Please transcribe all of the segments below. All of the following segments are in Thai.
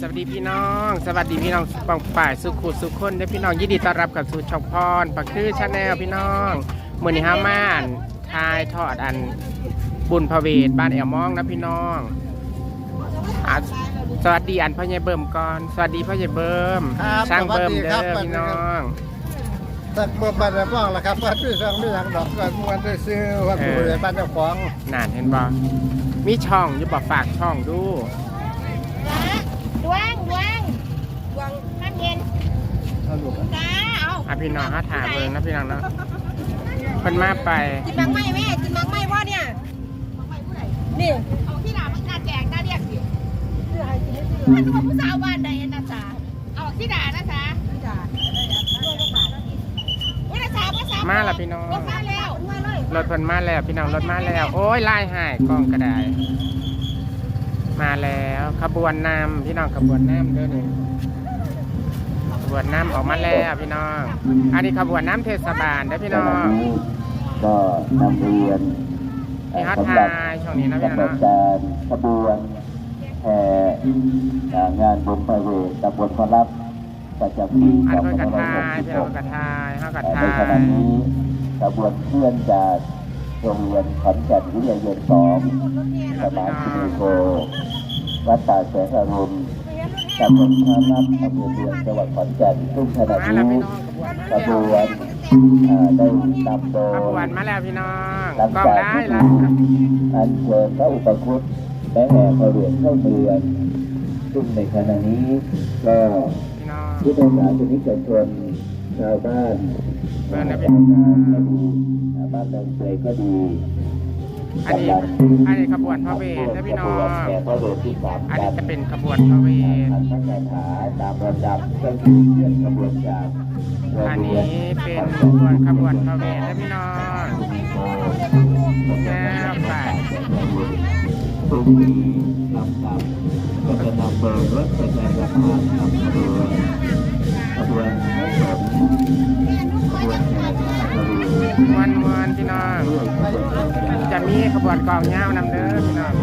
สวัสดีพี่น้อง สวัสดีพี่น้องปองป่ายสุขุสุขคนเด้อพี่น้องยินดีต้อนรับกับสู่ช่องพรปักคือชาแนลพี่น้องมื่อนี้ห้าม่านทายทอดอันบุญพระเวทบ้านแอวมองนะพี่น้องอะสวัสดีอันพ่อใหญ่เบิ่มก่อน สวัสดีพ่อใหญ่เบิ่มครับช่างเบิ่มสวัสดีเด้ครับ อพี่น้องสักเมื่อปันจะฟ้องละครับว่าที่สองไม่อยากดอกก็มวนได้ซื้อว่าผู้ใหญ่บ้านเจ้าของนานเห็นบ่มีช่องอยู่บ่ฝากช่องดู ดวงดวงดวงน้ำเย็นเอาลูกจ้าเอาอะพี่น้องห้าถามเบิ่งนะพี่น้องเนาะเพิ่นมาไปกินมังไม่แม่กินมังไม่พ่อเนี่ยนี่เอาที่หลามันกาแจกกาเรียกสิมันคือผู้สาวบ้านใดนะจ๊ะเอาที่ด่านะจ๊ะจ้าวันละสามวันสามมาละพี่น้องรถมาแล้วมาเลยรถเพิ่นมาแล้วพี่น้องรถมาแล้ว โอ้ยลายหายกล้องก็ได้ มาแล้วขบวนนำพี่น้องขบวนน้ำเด้อนี่ขบวนน้ำออกมาแล้วพี่น้อง อันนี้ขบวนน้ำเทศบาลเด้อพี่น้อง ก็นำเรียนมีฮัทสำหรับทายช่วงนี้นะพี่กำหนน้อดงการขบวนแห่งานบุญพระเวทตำบลพระรับประจำปีอันเพิ่นกระทายพี่น้อง2566กระทายเฮากระในทาขณะยนี้ขบวนเคลื่อนจาก โรงเรียนขอนแก่นวิทยาเยนสองสนามสุริโกวัดป่าแสงอรุณตำบลพระรับอำเภอเมืองจังหวัดขอนแก่นซึ่งขณะมาแล้วนี้พี่น้องขบวนได้นำโดขบวนมาแล้วพี่น้องหลังกล้องจากได้ที่แล้วอันเชิญพระอุปคุตและแห่พระเหรียญเข้าเมืองซึ่งในขณะนี้ก็พี่น้องพุทธศาสนิกชนชาวบ้านเบิ่งนะพี่ชาว นาก็ดีบ้านเมืองเซยก็ดีอันนี้อันนี้ขบวนพระเวทเด้อพี่น้องแห่พระเหรียญที่สามอันกันี้นจะเป็นขบวนพระเวททางพระคาถาตามระดับก็คือเคลื่อนขบวนจากโรงอันเรีนี้ยนเป็นขบวนขบวนพระเวทเด้อพี่น้องแก้วไปทุกปีลำดับก็จะนำโดยรถประจำราคานำขบวนขบวนทั้งห มวนแห่หน้าขบวนวันวันพี่น้องจะมีขบวนกองเงานำเด้อพี่น้อง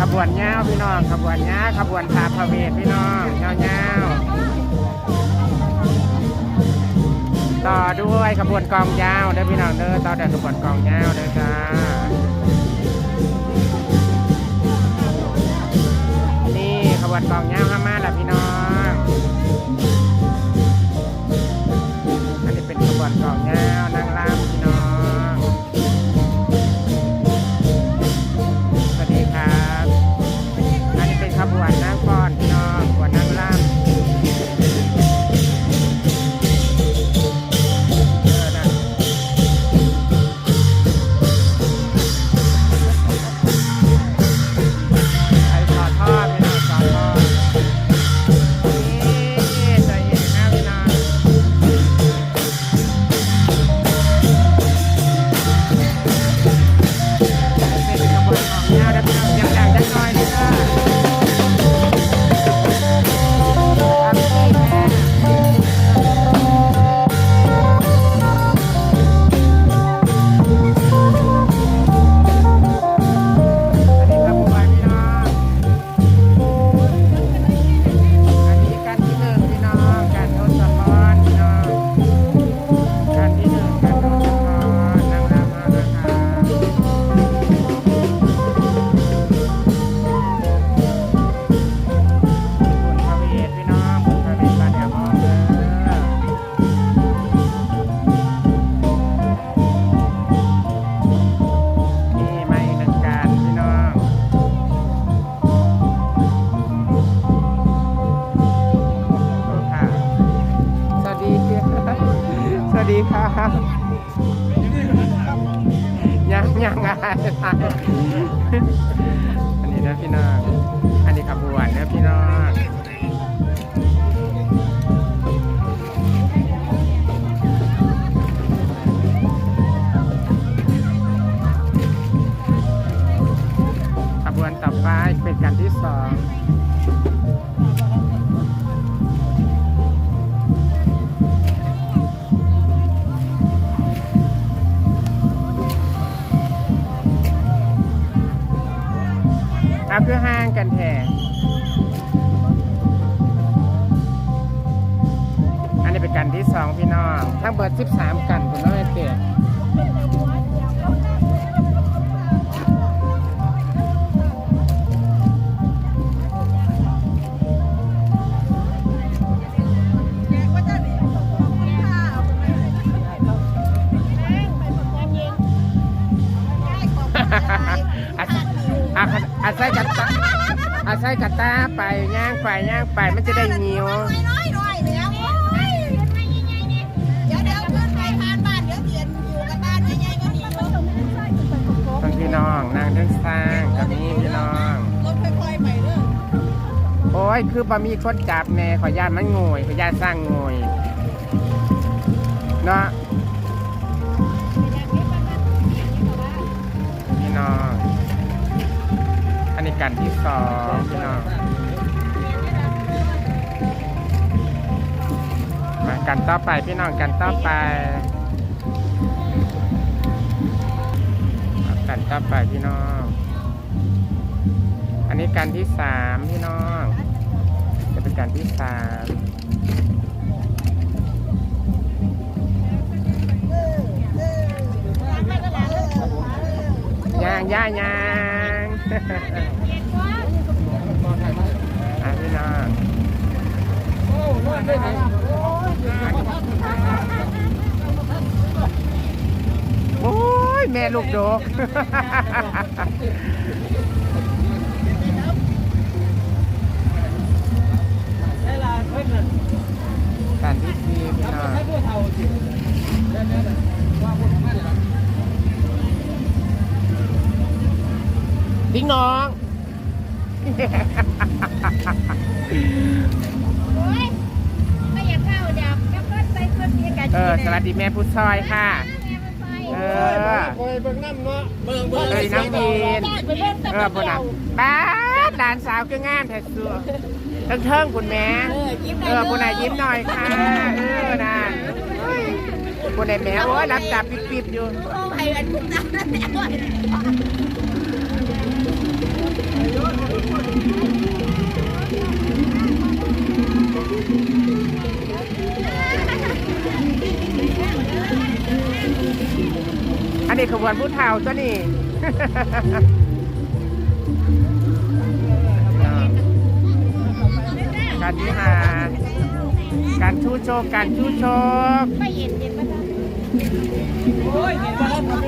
ขบวนเงาพี่น้องขบวนเงาขบวนพาพระเวทพี่น้องเงาเงา ต่อด้วยขบวนกองยาวเด้อพี่น้องเด้อต่อด้วยขบวนกองยาวเด้อจ้านี่ขบวนกองยาวห้ามาแล้วพี่น้อง ดีครับยังยังไงอันนี้นะพี่น้องอันนี้ขบวนนะพี่น้องขบวนต่อไปเป็นการที่สอง กันแท้อันนี้เป็นกันที่สองพี่น้องทั้งเบิด13 กันคุณน้องเตี้ย อาศัยกัตตาไปย่างไปย่างไปมันจะได้หิวน้อยน้อยๆแล้วโอ้ยเห็นไหมยังไงเนี่ยเดี๋ยวเดี๋ยวขึ้นไปทานบ้านเดี๋ยวเตียนอยู่กับบ้านยังไงก็หนีรถต้องพี่น้องนางเดินสร้างกับนี้พี่น้องค่อยๆไปเด้อโอ้ย คือบะมีคนจับแน่ขอยญาตมันโงยขอยญาตสร้างโงยเนาะ กันที่สองพี่น้องมากันต่อไปพี่น้องกันต่อไปเอากันต่อไปพี่น้อง อันนี้กันที่สามพี่น้อง จะเป็นการที่สามย่างย่างย่าง อะพี่น้องโอ้ยแม่ลูกโดกการที่สี่พี่น้องดิ้งน้องโอ้ยไม่อยากเข้าเดี๋ยวก็เพิ่นไนมีกันเออ สวัสดีแม่พุทธซอยค่ะ เออคอยเบิ่งน้ำเนาะเบิ่งเอ้ยน้ำวีนไปเล่นตะเออพุ่นอะบ้าดหลานสาวคืองามแท้สัวเทิงเทิงคุณแม่เออพุ่นอะยิ้มหน่อยค่ะ เออนั่นพุ่นอะแม่โอ้ยรับจับปิบๆอยู่ไปอันทุกน้ำนั่นแหละ อันนี้ขบวนผู้เฒ่าตัวนี้ การที่มาการชูโชคการชูโชคไม่เห็นเห็นปะจ๊ะมันตกเปิ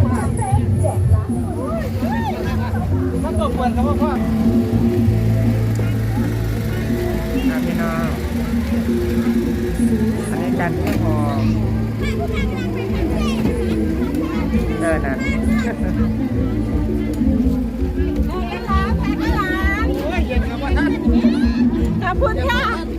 ด ครับพ่อนะพี่น้องอันนี้การที่พอเออนั่นขอบคุณค่ะ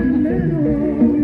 Lord.